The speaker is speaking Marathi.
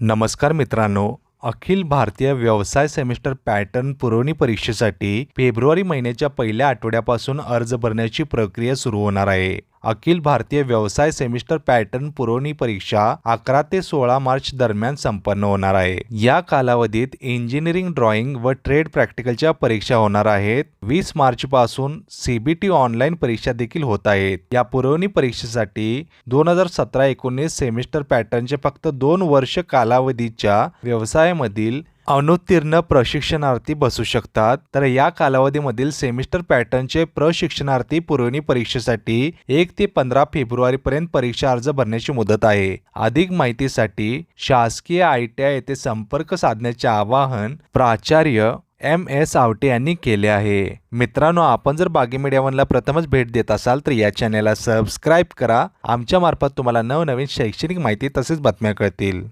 नमस्कार मित्रांनो अखिल भारतीय व्यवसाय सेमिस्टर पॅटर्न पुरवणी परीक्षेसाठी फेब्रुवारी महिन्याच्या पहिल्या आठवड्यापासून अर्ज भरण्याची प्रक्रिया सुरू होणार आहे. अखिल भारतीय व्यवसाय सेमिस्टर पॅटर्न पुरवणी परीक्षा अकरा ते सोळा मार्च दरम्यान संपन्न होणार आहे. या कालावधीत इंजिनिअरिंग ड्रॉइंग व ट्रेड प्रॅक्टिकलच्या परीक्षा होणार आहेत. वीस मार्च पासून सीबीटी ऑनलाईन परीक्षा देखील होत आहेत. या पुरवणी परीक्षेसाठी दोन हजार सतरा एकोणीस सेमिस्टर पॅटर्नचे फक्त दोन वर्ष कालावधीच्या व्यवसायामधील अनुत्तीर्ण प्रशिक्षणार्थी बसू शकतात. तर या कालावधीमधील सेमिस्टर पॅटर्नचे प्रशिक्षणार्थी पुरवणी परीक्षेसाठी एक ते पंधरा फेब्रुवारी पर्यंत परीक्षा अर्ज भरण्याची मुदत आहे. अधिक माहितीसाठी शासकीय आय टी आय येथे संपर्क साधण्याचे आवाहन प्राचार्य एम एस आवटे यांनी केले आहे. मित्रांनो आपण जर बागी मीडिया वनला प्रथमच भेट देत असाल तर या चॅनेलला सबस्क्राईब करा. आमच्या मार्फत तुम्हाला नवनवीन शैक्षणिक माहिती तसेच बातम्या कळतील.